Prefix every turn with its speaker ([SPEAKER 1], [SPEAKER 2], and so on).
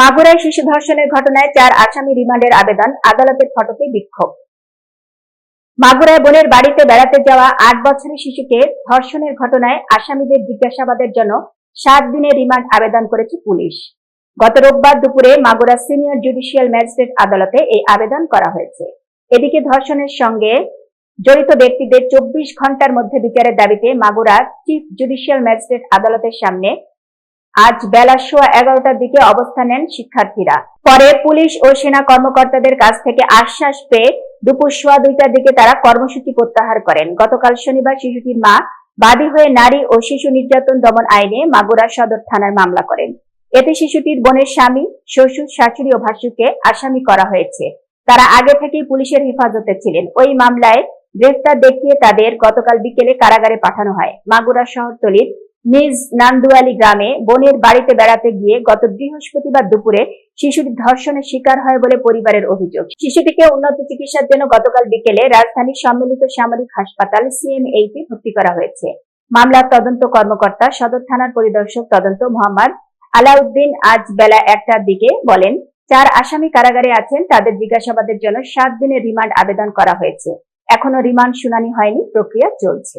[SPEAKER 1] মাগুরায় শিশু ধর্ষণের ঘটনায় চার আসামি রিমান্ডের আবেদন আদালতের ফটকে বিক্ষোভ মাগুরায় বোনের বাড়িতে বেড়াতে যাওয়া আট বছরের শিশুকে ধর্ষণের ঘটনায় আসামিদের জিজ্ঞাসাবাদের জন্য সাত দিনের রিমান্ড আবেদন করেছে পুলিশ গত রোববার দুপুরে মাগুরা সিনিয়র জুডিশিয়াল ম্যাজিস্ট্রেট আদালতে এই আবেদন করা হয়েছে এদিকে ধর্ষণের সঙ্গে জড়িত ব্যক্তিদের চব্বিশ ঘন্টার মধ্যে বিচারের দাবিতে মাগুরা চিফ জুডিশিয়াল ম্যাজিস্ট্রেট আদালতের সামনে আজ বেলা সোয়া এগারোটার দিকে অবস্থান নেন শিক্ষার্থীরা পরে পুলিশ ও সেনা কর্মকর্তাদের কাছ থেকে আশ্বাস পেয়ে দুপুর সোয়া দুইটার দিকে তারা কর্মসূচি প্রত্যাহার করেন গতকাল শনিবার শিশুটির মা বাদী হয়ে নারী ও শিশু নির্যাতন দমন আইনে মাগুরা সদর থানার মামলা করেন এতে শিশুটির বোনের স্বামী শ্বশুর শাশুড়ি ও ভাসুকে আসামি করা হয়েছে তারা আগে থেকেই পুলিশের হেফাজতে ছিলেন ওই মামলায় গ্রেফতার দেখিয়ে তাদের গতকাল বিকেলে কারাগারে পাঠানো হয় মাগুরা শহরতলির নিজ নান্দুয়ালি গ্রামে বোনের বাড়িতে বেড়াতে গিয়ে গত বৃহস্পতিবার দুপুরে শিশুটি ধর্ষণের শিকার হয় বলে পরিবারের অভিযোগ শিশুটিকে উন্নত চিকিৎসার জন্য গতকাল বিকেলে রাজধানীর সম্মিলিত সামরিক হাসপাতাল সিএমএইতে ভর্তি করা হয়েছে মামলার তদন্ত কর্মকর্তা সদর থানার পরিদর্শক তদন্ত মোহাম্মদ আলাউদ্দিন আজ বেলা একটার দিকে বলেন চার আসামি কারাগারে আছেন তাদের জিজ্ঞাসাবাদের জন্য সাত দিনের রিমান্ড আবেদন করা হয়েছে এখনো রিমান্ড শুনানি হয়নি প্রক্রিয়া চলছে